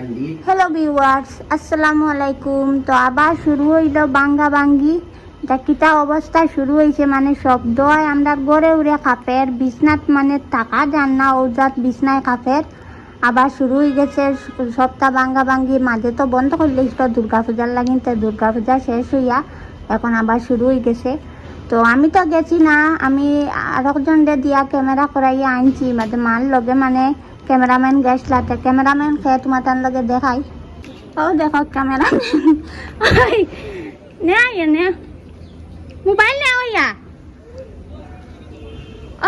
Hello viewers আসসালামু আলাইকুম। তো আবার শুরু হইল বাঙ্গা বাঙ্গি। এটা কিতা অবস্থা? শুরু হয়েছে মানে শব্দ হয় আমরা গড়ে উড়ে কাপের বিছনাত মানে টাকা যান না ওজাত বিছনায় কাপের আবার শুরু হয়ে গেছে সপ্তাহ বাঙ্গা বাঙ্গি। মাঝে তো বন্ধ করলে দুর্গা পূজার লাগিন তো দুর্গা পূজা শেষ হইয়া এখন আবার শুরু হয়ে গেছে। তো আমি তো গেছি না, আমি আর একজনরে দিয়া ক্যামেরা করাইয়া আনছি। মানে মার লগে মানে ক্যামেরাম্যান গেছলাতে ক্যামেরাম্যান খেয়ে তোমার তার লগে দেখাই। ও, দেখো ক্যামেরাম্যান। নে আইয়া, নে। মোবাইল নে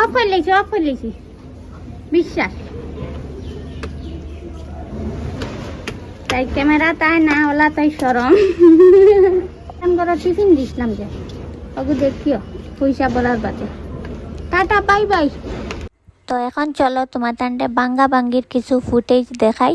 অফ করে লেছি অফ করে লেছি বিশ্বাস। তাই ক্যামেরা তাই না ওলা তাই সরম। করে টিফিন দিছিলাম যে। ওগু দেখিও, পয়সা বলার বাদে। Tata, bye bye. তো এখন চলো তোমার তান্ডে বাঙ্গা বাঙ্গির কিছু ফুটেজ দেখাই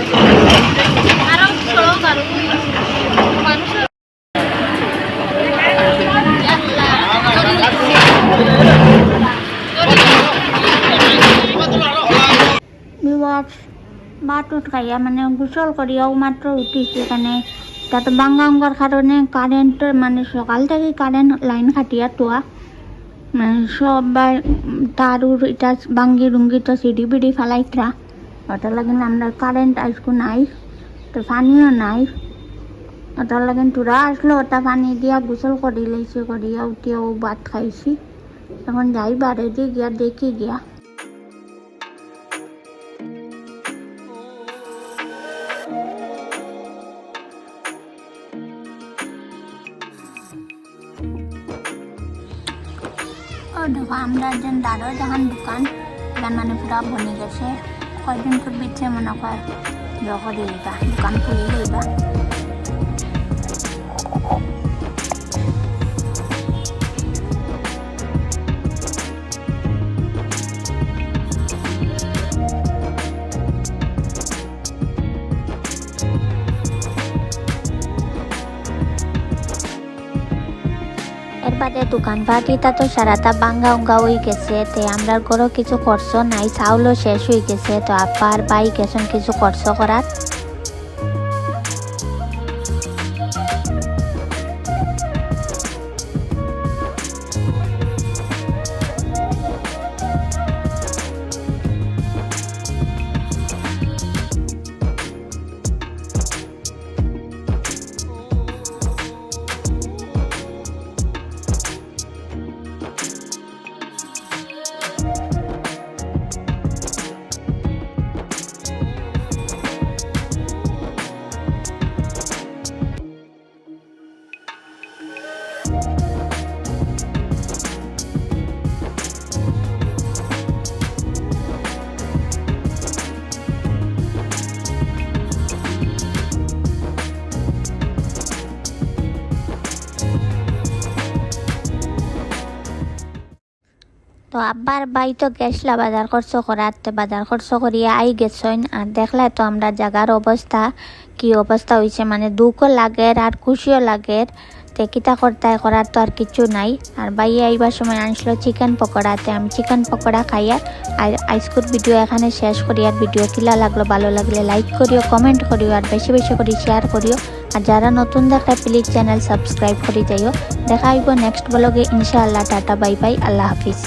উঠ খাইয়া মানে গোসল করিয়াও মাত্র উঠিছি এখানে। তাতে বাঙ্গা অঙ্গার কারণে কারেন্ট মানে সকাল থেকে কারেন্ট লাইন খাটিয়া তোয়া মানে সবাই তারুর এটা বাঙ্গি রুঙ্গি তো সিডি বিডি ফালাইতরা। ওটার লাগিন আমরা কারেন্ট আজকু নাই, তো পানিও নাই। ওটার লাগিন তোরা আসলো ওটা পানি দিয়া গোসল করি লাইছে করিয়া উঠিয়াও ভাত খাইছি। এখন যাই বারে দিয়ে গিয়া দেখি গিয়া। ও দেখো, আমরা একজন দাদার যখন দোকান। দোকান মানে পুরা বনে গেছে। কয়দিন পর বিচ্ছে মনে কর। যখন দিবা দোকান খুলে লইবা বাদে দোকান তা তো সারাটা বাঙ্গা উঙ্গা হয়ে গেছে। তে আমরা ঘরও কিছু খরচ নাই, চাউলও শেষ হয়ে গেছে। তো আপার বাই গেছেন কিছু খরচ করার? তো আব্বার বাই তো গেছলা, বাজার খরচ করার তো বাজার খরচ করিয়া আই গেছইন। আর দেখলে তো আমরা জাগার অবস্থা, কি অবস্থা হয়েছে মানে দুঃখও লাগের আর খুশিও লাগের তে কিতা করতে করার তো আর কিছু নাই। আর বাইয়ে আইবার সময় আনছিল চিকেন পকোড়াতে আমি চিকেন পকোড়া খাইয়া আর আইসকুর ভিডিও এখানে শেষ করি। আর ভিডিও কিলা লাগল, ভালো লাগলে লাইক করিও, কমেন্ট করিও, আর বেশি বেশি করে শেয়ার করিও। আর যারা নতুন দেখে প্লিজ চ্যানেল সাবস্ক্রাইব করে যাইও। দেখা হইব নেক্সট ব্লগে ইনশাআল্লাহ, টাটা, বাই বাই, আল্লাহ হাফিজ।